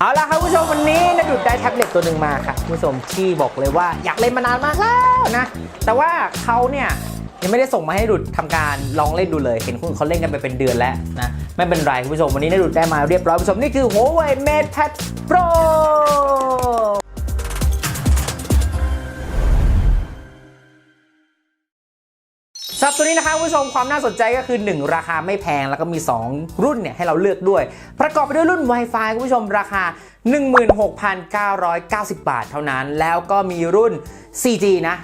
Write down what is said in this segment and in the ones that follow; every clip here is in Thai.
เอาละครับผู้ชมวันนี้นดุดได้แท็บเล็ตตัวหนึ่งมาค่ะผู้ชมที่บอกเลยว่าอยากเล่นมานานมากแล้วนะ แต่ว่าเขาเนี่ยยังไม่ได้ส่งมาให้ดุดทำการลองเล่นดูเลย เห็นคุณเขาเล่นกันไปเป็นเดือนแล้วนะไม่เป็นไรผู้ชมวันนี้นดุดได้มาเรียบร้อยผู้ชมนี่คือ Huawei Mate Pad Pro ครับตัวนี้นะคะคุณผู้ชมความน่าสนใจก็คือ 1 ราคาไม่แพงแล้วก็มี 2 รุ่นเนี่ยให้เราเลือกด้วย ประกอบไปด้วยรุ่น Wi-Fi คุณผู้ชมราคา 16,990 บาทเท่านั้น แล้วก็มีรุ่น 4G นะ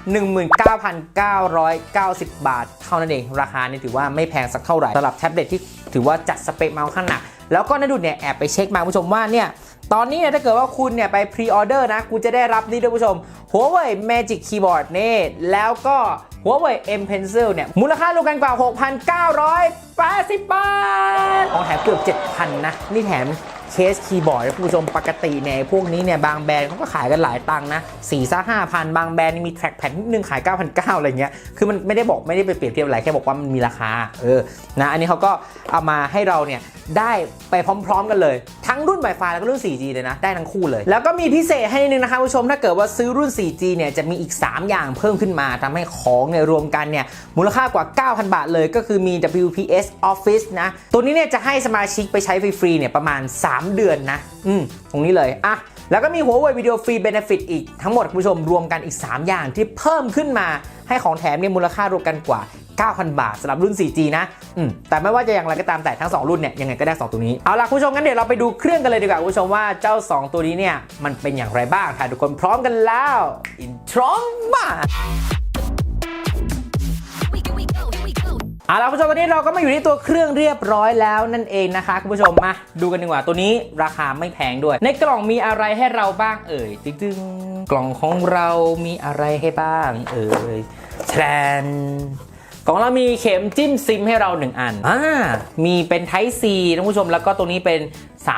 19,990 บาท เท่านั้นเอง ราคานี่ถือว่าไม่แพงสักเท่าไหร่สำหรับแท็บเล็ตที่ถือว่าจัดสเปคมาค่อนข้างหนักแล้วก็นดุดเนี่ยแอบไปเช็คมาผู้ชมว่าเนี่ยตอนนี้เนี่ยถ้าเกิดว่าคุณเนี่ยไปพรีออเดอร์นะคุณจะได้รับนี่ด้วยผู้ชม Huawei Magic Keyboard นี่แล้วก็ Huawei M Pencil เนี่ยมูลค่ารวมกันกว่า 6,980 บาท ของแถมเกือบ 7,000 นะ นี่แถม เคสคีย์บอร์ดนะคุณผู้ชมปกติเนี่ยพวกนี้เนี่ยบางแบรนด์เขาก็ขายกันหลายตังค์นะสี่ซ่าห้าพันบางแบรนด์มีแทร็กแผ่นนิดนึงขาย 9,900 อะไรเงี้ยคือมันไม่ได้บอกไม่ได้ไปเปรียบเทียบอะไรแค่บอกว่ามันมีราคาเออนะอันนี้เขาก็เอามาให้เราเนี่ยได้ไปพร้อมๆกันเลย ทั้งรุ่น Wi-Fi แล้วก็รุ่น 4G เลยนะ ได้ทั้งคู่เลย แล้วก็มีพิเศษให้นิดนึงนะคะคุณผู้ชมถ้าเกิดว่าซื้อรุ่น 4G เนี่ยจะมีอีก 3 อย่างเพิ่มขึ้นมาทำให้ของเนี่ยรวมกันเนี่ยมูลค่ากว่า 9,000 บาทเลยก็คือมี WPS Office นะตัวนี้เนี่ยจะให้สมาชิกไปใช้ฟรีๆเนี่ยประมาณ 3เดือนนะ อืมตรงนี้เลยอะแล้วก็มี Huawei Video Free Benefit อีกทั้งหมดคุณผู้ชมรวมกันอีก 3 อย่างที่เพิ่มขึ้นมาให้ของแถมเนี่ยมูลค่ารวมกันกว่า 9,000 บาทสำหรับรุ่น 4G นะอืมแต่ไม่ว่าจะอย่างไรก็ตามแต่ทั้ง 2 รุ่นเนี่ยยังไงก็ได้ 2 ตัวนี้ เอาล่ะคุณผู้ชมงั้นเดี๋ยวเราไปดูเครื่องกันเลยดีกว่าคุณผู้ชมว่าเจ้า 2 ตัวนี้เนี่ยมันเป็นอย่างไรบ้างถ้าทุกคนพร้อมกันแล้วอินทรอมมา เอาล่ะคุณผู้ชมตอนนี้เราก็มาอยู่ที่ตัวเครื่องเรียบร้อยแล้วนั่นเองนะคะคุณผู้ชมมาดูกันดีกว่าตัวนี้ราคาไม่แพงด้วย ในกล่องมีอะไรให้เราบ้างเอ่ยตึ้งๆกล่องของเรามีอะไรให้บ้าง เอ่ยแทนกล่องเรามีเข็มจิ้มซิมให้เรา 1 อันอ่ามีเป็น Type C นะคุณผู้ชม แล้วก็ตัวนี้เป็น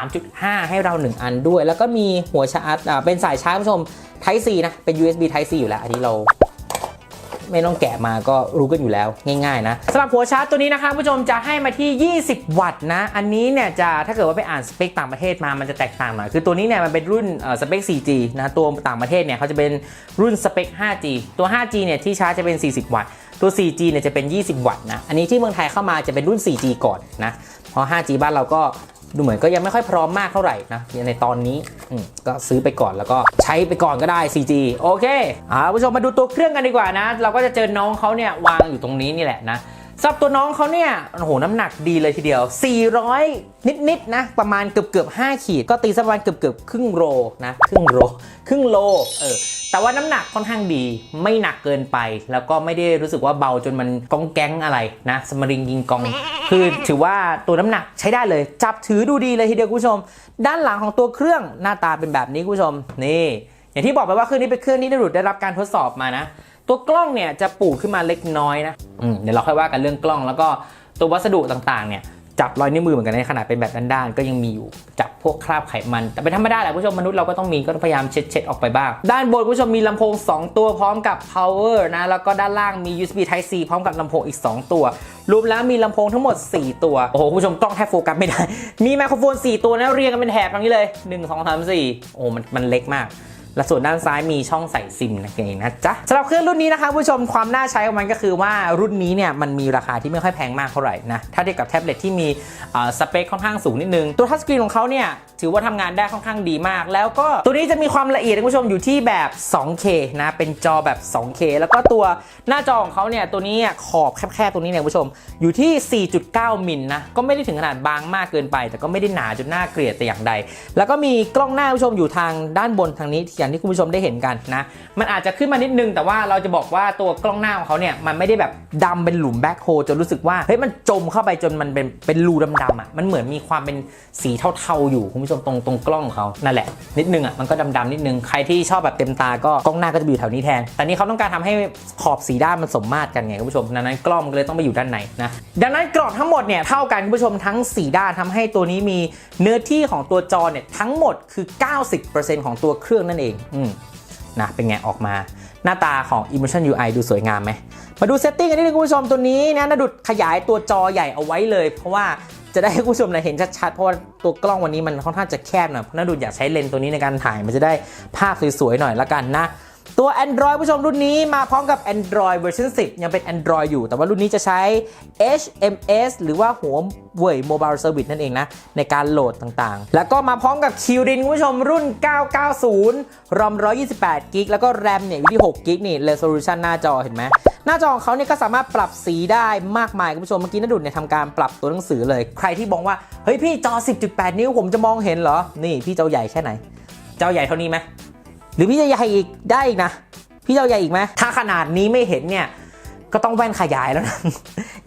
3.5 ให้เรา 1 อันด้วย แล้วก็มีหัวชาร์จอ่าเป็นสายชาร์จคุณผู้ชม Type C นะ เป็น USB Type C อยู่แล้วอันนี้เรา ไม่ต้องแกะมาก็รู้กันอยู่แล้วง่ายๆนะสำหรับหัวชาร์จตัวนี้นะคะผู้ชมจะให้มาที่ 20 วัตต์นะ อันนี้เนี่ยจะถ้าเกิดว่าไปอ่านสเปคต่างประเทศมามันจะแตกต่างหน่อยคือตัวนี้เนี่ยมันเป็นรุ่นสเปค 4G นะตัวต่างประเทศเนี่ยเขาจะเป็นรุ่นสเปค 5G ตัว 5G เนี่ยที่ชาร์จจะเป็น 40 วัตต์ตัว 4G เนี่ยจะเป็น 20 วัตต์นะ อันนี้ที่เมืองไทยเข้ามาจะเป็นรุ่น 4G ก่อนนะ เพราะ 5G บ้านเราก็ ดูเหมือนก็ยังไม่ค่อยพร้อมมากเท่าไหร่นะในตอนนี้ก็ซื้อไปก่อนแล้วก็ใช้ไปก่อนก็ได้ 4G โอเคอ่าผู้ชมมาดูตัวเครื่องกันดีกว่านะ เราก็จะเจอน้องเขาเนี่ยวางอยู่ตรงนี้นี่แหละนะสำหรับตัวน้องเขาเนี่ย โอ้โห น้ำหนักดีเลยทีเดียว 400 นิดๆนะประมาณเกือบเกือบ5ขีด ก็ตีสักประมาณเกือบเกือบครึ่งโลนะ ครึ่งโล ครึ่งโล เออ แต่ว่าน้ำหนักค่อนข้างดีไม่หนักเกินไป แล้วก็ไม่ได้รู้สึกว่าเบาจนมันกองแก๊งอะไรนะสมริงยิงกอง คือถือว่าตัวน้ำหนักใช้ได้เลย จับถือดูดีเลยทีเดียวคุณผู้ชม ด้านหลังของตัวเครื่องหน้าตาเป็นแบบนี้คุณผู้ชมนี่อย่างที่บอกไปว่าเครื่องนี้เป็นเครื่องที่ได้รุดได้รับการทดสอบมานะ ตัวกล้องเนี่ยจะปูดขึ้นมาเล็กน้อยนะเดี๋ยวเราค่อยว่ากันเรื่องกล้อง แล้วก็ตัววัสดุต่างๆเนี่ยจับรอยนิ้วมือเหมือนกันในขนาดเป็นแบบด้านๆก็ยังมีอยู่จับ พวกคราบไขมัน แต่เป็นธรรมดาแหละผู้ชมมนุษย์เราก็ต้องมีก็ต้องพยายามเช็ดๆออกไปบ้าง ด้านบนผู้ชมมีลำโพง 2 ตัวพร้อมกับ power นะแล้วก็ด้านล่างมี USB Type C พร้อมกับลำโพงอีก 2 ตัวรวมแล้วมีลำโพงทั้งหมด 4 ตัว โอ้โหผู้ชมกล้องแทบโฟกัสไม่ได้ มีไมโครโฟน 4 ตัวนะเรียงกันเป็นแถบตรงนี้เลย 1 2 3 4 โอ้มันมันเล็กมาก และส่วนด้านซ้ายมีช่องใส่ซิมนั่นเองนะจ๊ะสำหรับเครื่องรุ่นนี้นะคะผู้ชมความน่าใช้ของมันก็คือว่ารุ่นนี้เนี่ยมันมีราคาที่ไม่ค่อยแพงมากเท่าไหร่นะถ้าเทียบกับแท็บเล็ตที่มีอ่อสเปคค่อนข้างสูงนิดนึง ตัวทัชสกรีนของเขาเนี่ยถือว่าทำงานได้ค่อนข้างดีมาก แล้วก็ตัวนี้จะมีความละเอียดคุณผู้ชมอยู่ที่แบบ 2K นะเป็นจอแบบ 2K แล้วก็ตัวหน้าจอของเขาเนี่ยตัวนี้ขอบแคบๆตัวนี้เนี่ยคุณผู้ชมอยู่ที่ 4.9 มิลนะก็ไม่ได้ถึงขนาดบางมากเกินไป แต่ก็ไม่ได้หนาจนน่าเกลียดแต่อย่างใด แล้วก็มีกล้องหน้าคุณผู้ชมอยู่ทางด้านบนทางนี้อย่างที่คุณผู้ชมได้เห็นกันนะ มันอาจจะขึ้นมานิดนึง แต่ว่าเราจะบอกว่าตัวกล้องหน้าของเขาเนี่ยมันไม่ได้แบบดำเป็นหลุมแบ็คโฮจนรู้สึกว่าเฮ้ยมันจมเข้าไปจนมันเป็นเป็นรูดำๆอะมันเหมือนมีความเป็นสีเทาๆอยู่คุณผู้ชมตรงตรงกล้องของเขานั่นแหละนิดนึงอะมันก็ดำๆนิดนึงใครที่ชอบแบบเต็มตาก็กล้องหน้าก็จะอยู่แถวนี้แทนแต่นี่เขาต้องการทำให้ขอบสีด้านมันสมมาตรกันไงคุณผู้ชมดังนั้นกล้องก็เลยต้องไปอยู่ด้านในนะดังนั้นกรอบทั้งหมดเนี่ยเท่ากันคุณผู้ชมทั้ง 4 ด้านทำให้ตัวนี้มีเนื้อที่ของตัวจอเนี่ยทั้งหมดคือ 90%ของตัวเครื่องนั่นเององอนะเป็นไงออกมาหน้าตาของ Emotion UI ดูสวยงามไหม มาดูเซตติ้งกันนิดนึงคุณผู้ชมตัวนี้นะนาดุดขยายตัวจอใหญ่เอาไว้เลย เพราะว่าจะได้ให้คุณผู้ชมนะเห็นชัดๆ เพราะว่าตัวกล้องวันนี้มันค่อนข้างจะแคบหน่อยเพราะน่าดูอยากใช้เลนส์ตัวนี้ในการถ่ายมันจะได้ภาพสวยๆหน่อยละกันนะ ตัว Android ผู้ชมรุ่นนี้มาพร้อมกับ Android เวอร์ชัน10 ยังเป็น Android อยู่ แต่ว่ารุ่นนี้จะใช้ HMS หรือว่าหัวเว่ย Mobile Service นั่นเองนะ ในการโหลดต่างๆ แล้วก็มาพร้อมกับ Kirin คุณผู้ชมรุ่น 990 ROM 128 g b แล้วก็ RAM เนี่ยอยู่ที่6 g b นี่ resolution หน้าจอเห็นไหม หน้าจอของเขาเนี่ยก็สามารถปรับสีได้มากมายคุณผู้ชม เมื่อกี้นดุดเนี่ยทำการปรับตัวหนังสือเลย ใครที่บอกว่า เฮ้ยพี่จอ 10.8 นิ้วผมจะมองเห็นเหรอ นี่พี่เจ้าใหญ่แค่ไหน เจ้าใหญ่เท่านี้ไหม หรือพี่จะใหญ่อีกได้อีกนะ พี่จะเอาใหญ่อีกไหมถ้าขนาดนี้ไม่เห็นเนี่ยก็ต้องแว่นขยายแล้วนะ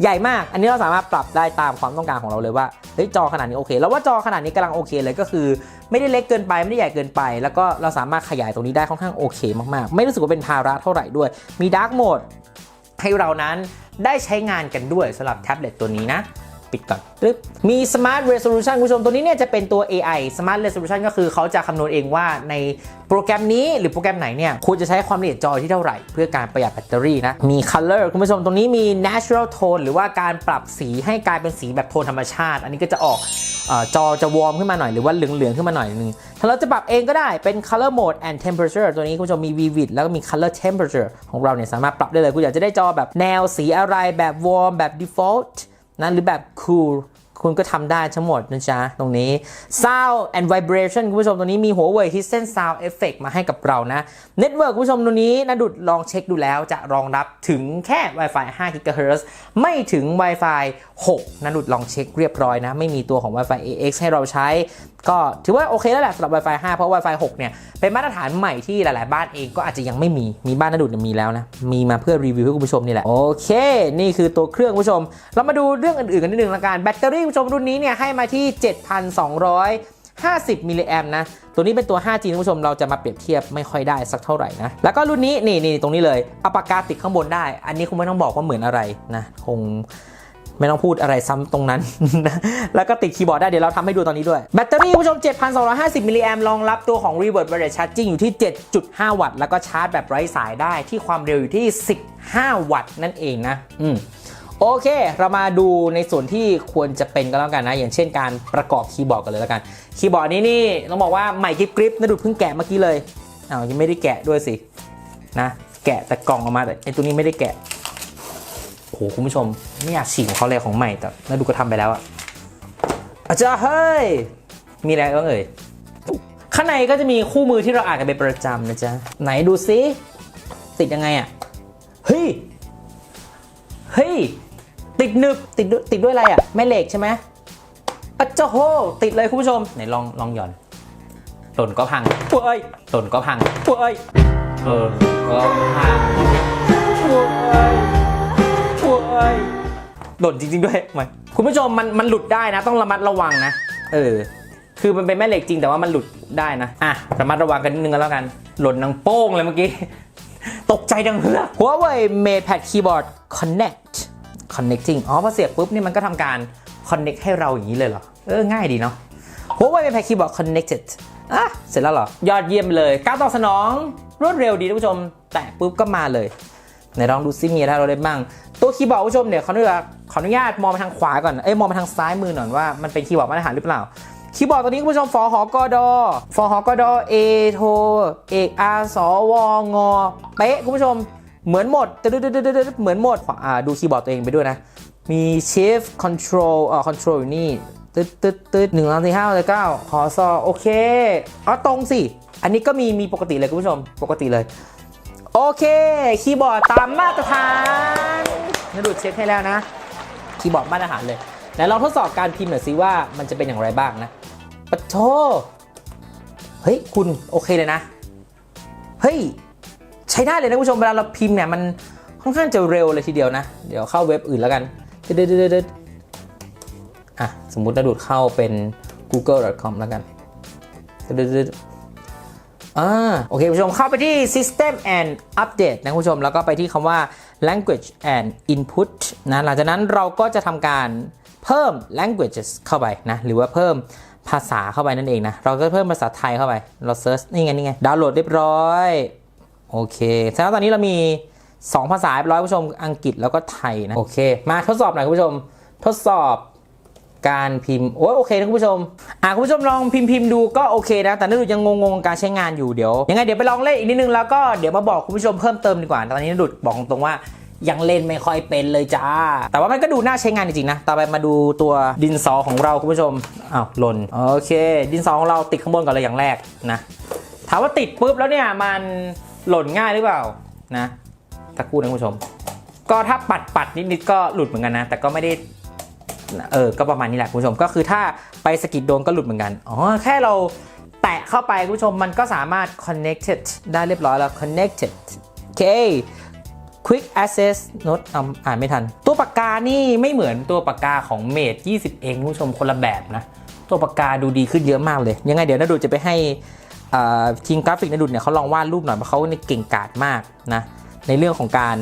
ใหญ่มาก อันนี้เราสามารถปรับได้ตามความต้องการของเราเลยว่า เฮ้ยจอขนาดนี้โอเค แล้วว่าจอขนาดนี้กำลังโอเคเลยก็คือ ไม่ได้เล็กเกินไปไม่ได้ใหญ่เกินไป แล้วก็เราสามารถขยายตรงนี้ได้ค่อนข้างโอเคมากๆ ไม่รู้สึกว่าเป็นภาระเท่าไหร่ด้วย มีดาร์กโหมดให้เรานั้นได้ใช้งานกันด้วยสำหรับแท็บเล็ตตัวนี้นะ ปิดก่อนปึ๊บมี Smart Resolution คุณผู้ชมตัวนี้เนี่ยจะเป็นตัว AI Smart Resolution ก็คือเขาจะคำนวณเองว่าในโปรแกรมนี้หรือโปรแกรมไหนเนี่ยควรจะใช้ความละเอียดจอที่เท่าไหร่ เพื่อการประหยัดแบตเตอรี่นะ มี Color คุณผู้ชมตรงนี้มี Natural Tone หรือว่าการปรับสีให้กลายเป็นสีแบบโทนธรรมชาติ อันนี้ก็จะออกอจอจะวอร์มขึ้นมาหน่อยหรือว่าเหลืองๆขึ้นมาหน่อยนึงถ้าเราจะปรับเองก็ได้เป็น color mode and temperature ตัวนี้คุณผู้ชมมี vivid แล้วก็มี color temperature ของเราเนี่ยสามารถปรับได้เลยคุณอยากจะได้จอแบบแนวสีอะไรแบบ warm แบบ default นะหรือแบบ cool คุณก็ทำได้ทั้งหมดนะจ๊ะ ตรงนี้ sound and vibration คุณผู้ชมตรงนี้มีหัวเว่ย Hisense sound effect มาให้กับเรานะ network คุณผู้ชมตรงนี้นะดุดลองเช็คดูแล้วจะรองรับถึงแค่ Wi-Fi 5 GHz ไม่ถึง Wi-Fi 6นะดุดลองเช็คเรียบร้อยนะ ไม่มีตัวของ Wi-Fi AX ให้เราใช้ ก็ถือว่าโอเคแล้วแหละสำหรับ Wi-Fi 5 เพราะ Wi-Fi 6 เนี่ย เป็นมาตรฐานใหม่ที่หลาย ๆ บ้านเองก็อาจจะยังไม่มี มีบ้านนะดุดมีแล้วนะ มีมาเพื่อรีวิวให้คุณผู้ชมนี่แหละ โอเค นี่คือตัวเครื่องคุณผู้ชม เรามาดูเรื่องอื่น ๆ กันนิดนึงละกัน แบตเตอรี่คุณผู้ชมรุ่นนี้เนี่ยให้มาที่ 7,250 มิลลิแอมนะ ตัวนี้เป็นตัว 5G คุณผู้ชม เราจะมาเปรียบเทียบไม่ค่อยได้สักเท่าไหร่นะ แล้วก็รุ่นนี้ นี่นี่ตรงนี้เลยอาปากกาติดข้างบนได้ อันนี้คงไม่ต้องบอกว่าเหมือนอะไรนะ คง ไม่ต้องพูดอะไรซ้ำตรงนั้น แล้วก็ติดคีย์บอร์ดได้ เดี๋ยวเราทำให้ดูตอนนี้ด้วย แบตเตอรี่คุณผู้ชม 7,250 มิลลิแอมรองรับตัวของ Reverse Wireless Charging อยู่ที่ 7.5 วัตต์ แล้วก็ชาร์จแบบไร้สายได้ที่ความเร็วอยู่ที่ 15 วัตต์นั่นเองนะ อืมโอเค เรามาดูในส่วนที่ควรจะเป็นก็แล้วกันนะ อย่างเช่นการประกอบคีย์บอร์ดกันเลยแล้วกัน คีย์บอร์ดนี้นี่ต้องบอกว่าใหม่กริบกริบนะดูเพิ่งแกะเมื่อกี้เลยอ้าวยังไม่ได้แกะด้วยสินะ แกะแต่กล่องออกมาแต่ไอตัวนี้ไม่ได้แกะ โอ้โหคุณผู้ชมไม่อยากฉีกของเขาเลยของใหม่แต่น่าดูก็ทำไปแล้วอะอาจารย์เฮ้ย มีอะไรบ้างเอ่ยข้างในก็จะมีคู่มือที่เราอ่านกันเป็นประจำนะจ๊ะ ไหนดูซิติดยังไงอะเฮ้ยเฮ้ยติดหนึบติดติดด้วยอะไรอะแม่เหล็กใช่ไหมอะเจ้าโหติดเลยคุณผู้ชมไหนลองลองหย่อนหล่นก็พังปุ้ยหล่นก็พังปุ้ยเออก็พังปุ้ย โอ้ยหล่นจริง ๆ ด้วยไหมคุณผู้ชมมันมันหลุดได้นะ ต้องระมัดระวังนะ เออ คือมันเป็นแม่เหล็กจริงแต่ว่ามันหลุดได้นะ อะระมัดระวังกันนิดนึงก็แล้วกัน หล่นนังโป้งเลยเมื่อกี้ ตกใจดังเฮือก Huawei MatePad Keyboard Connect Connecting อ๋อพอเสียบปุ๊บนี่มันก็ทำการ connect ให้เราอย่างนี้เลยเหรอ เออ ง่ายดีเนาะ Huawei MatePad Keyboard Connected อะ เสร็จแล้วเหรอ ยอดเยี่ยมเลยการตอบสนอง รวดเร็วดีท่านผู้ชม แตะปุ๊บก็มาเลยไหนลองดูซิมีอะไรเราได้บ้าง ตัวคีย์บอร์ดคุณผู้ชมเนี่ยเขาเรียกว่าขออนุญาตมองไปทางขวาก่อนเอ้ยมองไปทางซ้ายมือหน่อยว่ามันเป็นคีย์บอร์ดมาตรฐานหรือเปล่าคีย์บอร์ดตัวนี้คุณผู้ชมฟอหอกอดอฟอหอกอดอเอโทเออาสวงอเป๊ะคุณผู้ชมเหมือนหมดตึ๊ดๆๆๆเหมือนหมดอ่าดูคีย์บอร์ดตัวเองไปด้วยนะ มี shift control เอ่อ control อยู่นี่ตึ๊ดตึ๊ดตึ๊ดหนึ่งสองสี่ห้าเลยเก้าขอซอโอเคอ๋อตรงสิ อันนี้ก็มีมีปกติเลยคุณผู้ชมปกติเลย โอเค คีย์บอร์ดตามมาตรฐาน นดูดเช็คให้แล้วนะ คีย์บอร์ดมาตรฐานเลยไหนลองทดสอบการพิมพ์หน่อยสิว่ามันจะเป็นอย่างไรบ้างนะปะโทเฮ้ยคุณโอเคเลยนะ เฮ้ยใช้ได้เลยนะคุณผู้ชมเวลาเราพิมพ์เนี่ยมันค่อนข้างจะเร็วเลยทีเดียวนะ เดี๋ยวเข้าเว็บอื่นแล้วกันเด็ดๆๆๆอะสมมุติเราดูดเข้าเป็น google.com แล้วกันเด็ดๆ อ่าโอเคผู้ชมเข้าไปที่ System and Update นะผู้ชมแล้วก็ไปที่คำว่า Language and Input นะหลังจากนั้นเราก็จะทำการเพิ่ม languages เข้าไปนะหรือว่าเพิ่มภาษาเข้าไปนั่นเองนะ เราก็เพิ่มภาษาไทยเข้าไป เราเซิร์ชนี่ไงนี่ไง ดาวน์โหลดเรียบร้อย โอเคแสดงว่าตอนนี้เรามี 2 ภาษาเรียบร้อยผู้ชมอังกฤษแล้วก็ไทยนะ โอเค มาทดสอบหน่อยคุณผู้ชม ทดสอบ การพิมพ์โอ้ยโอเคนะคุณผู้ชมอะคุณผู้ชมลองพิมพ์พิมพ์ดูก็โอเคนะ แต่นัดุดยังงงๆกับการใช้งานอยู่เดี๋ยวยังไงเดี๋ยวไปลองเล่นอีกนิดนึงแล้วก็เดี๋ยวมาบอกคุณผู้ชมเพิ่มเติมดีกว่าตอนนี้นดุดบอกตรงๆว่ายังเล่นไม่ค่อยเป็นเลยจ้า แต่ว่ามันก็ดูน่าใช้งานจริงๆนะ ต่อไปมาดูตัวดินสอของเราคุณผู้ชม อ้าวหล่น โอเค ดินสอของเราติดข้างบนก่อนเลยอย่างแรกนะ ถามว่าติดปุ๊บแล้วเนี่ยมันหล่นง่ายหรือเปล่านะสักครู่นะคุณผู้ชม ก็ถ้าปัดปัดนิดๆก็หลุดเหมือนกันนะ แต่ก็ไม่ได้ เออก็ประมาณนี้แหละคุณผู้ชมก็คือถ้าไปสกิดโดนก็หลุดเหมือนกันอ๋อแค่เราแตะเข้าไปคุณผู้ชมมันก็สามารถ connected ได้เรียบร้อยแล้ว connected โอเค Quick Access Note อ่านไม่ทัน ตัวปากกานี่ไม่เหมือนตัวปากกาของ Mate 20 เองคุณผู้ชมคนละแบบนะ ตัวปากกาดูดีขึ้นเยอะมากเลย ยังไงเดี๋ยวนาดูจะไปให้ทีมกราฟิกนาดูเนี่ยเขาลองวาดรูปหน่อยเพราะเขาเนี่ยเก่งกาจมากนะในเรื่องของการ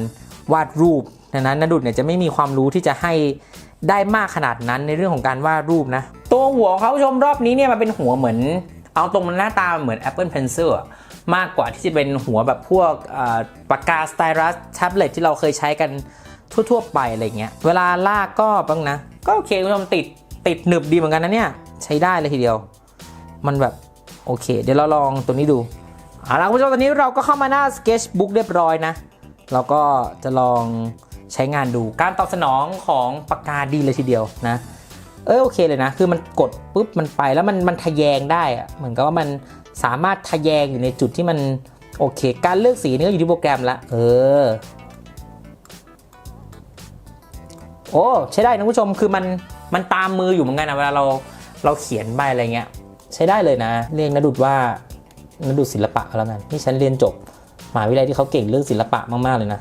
วาดรูปดังนั้นนาดูเนี่ยจะไม่มีความรู้ที่จะให้ ได้มากขนาดนั้นในเรื่องของการวาดรูปนะ ตัวหัวของเขาชมรอบนี้เนี่ยมันเป็นหัวเหมือน เอาตรงมันหน้าตาเหมือน Apple Pencil อะมากกว่าที่จะเป็นหัวแบบพวกปากกาสไตรัสแท็บเล็ตที่เราเคยใช้กันทั่วๆไปอะไรเงี้ยเวลาลากก็บ้างนะ ก็โอเคคุณผู้ชมติดติดหนึบดีเหมือนกันนะเนี่ย ใช้ได้เลยทีเดียว มันแบบโอเค เดี๋ยวเราลองตัวนี้ดูเอาละคุณผู้ชมตอนนี้เราก็เข้ามาหน้า Sketchbook เรียบร้อยนะ เราก็จะลอง ใช้งานดูการตอบสนองของปากกาดีเลยทีเดียวนะเออโอเคเลยนะ คือมันกดปุ๊บมันไปแล้วมันมันทะแยงได้อะเหมือนกับว่ามันสามารถทะแยงอยู่ในจุดที่มันโอเค การเลือกสีนี่ก็อยู่ที่โปรแกรมละเออโอ้ใช้ได้นะคุณผู้ชมคือมันมันตามมืออยู่เหมือนกันนะเวลาเราเราเขียนใบอะไรเงี้ย ใช้ได้เลยนะ เรียกนดุดว่านดุดศิลปะแล้วกันนี่ฉันเรียนจบมหาวิทยาลัยที่เขาเก่งเรื่องศิลปะมากๆเลยนะ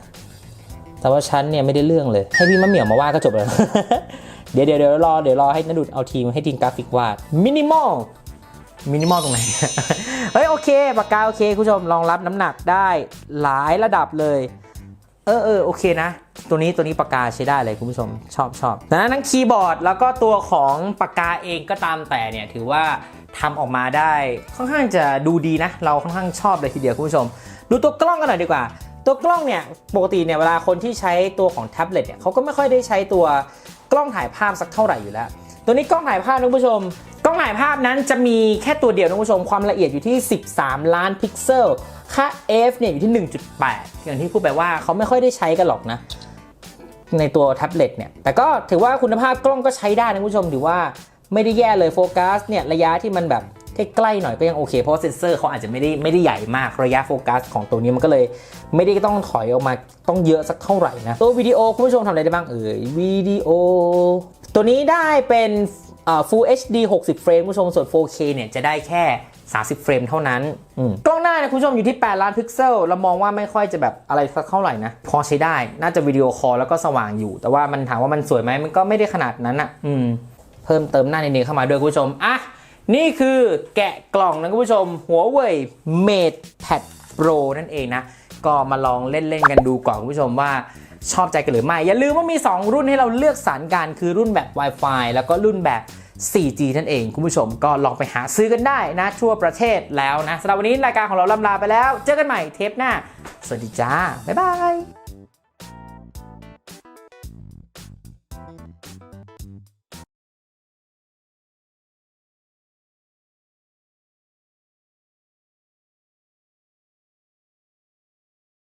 แต่ว่าฉันเนี่ยไม่ได้เรื่องเลย ให้พี่มะเหมี่ยวมาว่าก็จบแล้ว เดี๋ยวเดี๋ยวเดี๋ยวรอเดี๋ยวรอให้นดุดเอาทีมให้ทีมกราฟิกวาดมินิมอลมินิมอลตรงไหน เฮ้ยโอเคปากกาโอเคคุณผู้ชมรองรับน้ำหนักได้หลายระดับเลย เออเออโอเคนะ ตัวนี้ตัวนี้ปากกาใช้ได้เลยคุณผู้ชมชอบชอบแต่นั้นทั้งคีย์บอร์ดแล้วก็ตัวของปากกาเองก็ตามแต่เนี่ยถือว่าทำออกมาได้ค่อนข้างจะดูดีนะ เราค่อนข้างชอบเลยทีเดียวคุณผู้ชม ดูตัวกล้องกันหน่อยดีกว่า ตัวกล้องเนี่ยปกติเนี่ยเวลาคนที่ใช้ตัวของแท็บเล็ตเนี่ยเขาก็ไม่ค่อยได้ใช้ตัวกล้องถ่ายภาพสักเท่าไหร่อยู่แล้ว ตัวนี้กล้องถ่ายภาพนะคุณผู้ชม กล้องถ่ายภาพนั้นจะมีแค่ตัวเดียวนะคุณผู้ชมความละเอียดอยู่ที่ 13 ล้านพิกเซล ค่า f เนี่ยอยู่ที่ 1.8 อย่างที่พูดไปว่าเขาไม่ค่อยได้ใช้กันหรอกนะ ในตัวแท็บเล็ตเนี่ยแต่ก็ถือว่าคุณภาพกล้องก็ใช้ได้นะคุณผู้ชมถือว่าไม่ได้แย่เลยโฟกัสเนี่ยระยะที่มันแบบ ใกล้ๆหน่อยก็ยังโอเค เพราะเซนเซอร์เขาอาจจะไม่ได้ไม่ได้ใหญ่มากระยะโฟกัสของตัวนี้มันก็เลย ไม่ได้ต้องถอยออกมาต้องเยอะสักเท่าไหร่นะ ตัววิดีโอคุณผู้ชมทำอะไรได้บ้างเอ่ยวิดีโอ ตัวนี้ได้เป็นอ่า Full HD 60 เฟรมคุณผู้ชมส่วน 4K เนี่ยจะได้แค่ 30 เฟรมเท่านั้น กล้องหน้าเนี่ยคุณผู้ชมอยู่ที่ 8 ล้านพิกเซล เรามองว่าไม่ค่อยจะแบบอะไรสักเท่าไหร่นะ พอใช้ได้ น่าจะวิดีโอคอลแล้วก็สว่างอยู่ แต่ว่ามันถามว่ามันสวยไหมมันก็ไม่ได้ขนาดนั้นอะอืมเพิ่มเติมหน้าเนี้เข้ามาด้วยคุณผู้ชม อะ นี่คือแกะกล่องนะคุณผู้ชม หัวเว่ย Mate Pad Pro นั่นเองนะ ก็มาลองเล่น ๆ กันดูก่อนคุณผู้ชมว่าชอบใจกันหรือไม่ อย่าลืมว่ามี 2 รุ่นให้เราเลือกสรรกันคือรุ่นแบบ Wi-Fi แล้วก็รุ่นแบบ 4G นั่นเอง คุณผู้ชมก็ลองไปหาซื้อกันได้นะ ทั่วประเทศแล้วนะสำหรับวันนี้รายการของเราลำลาไปแล้ว เจอกันใหม่เทปหน้า สวัสดีจ้า บ๊ายบาย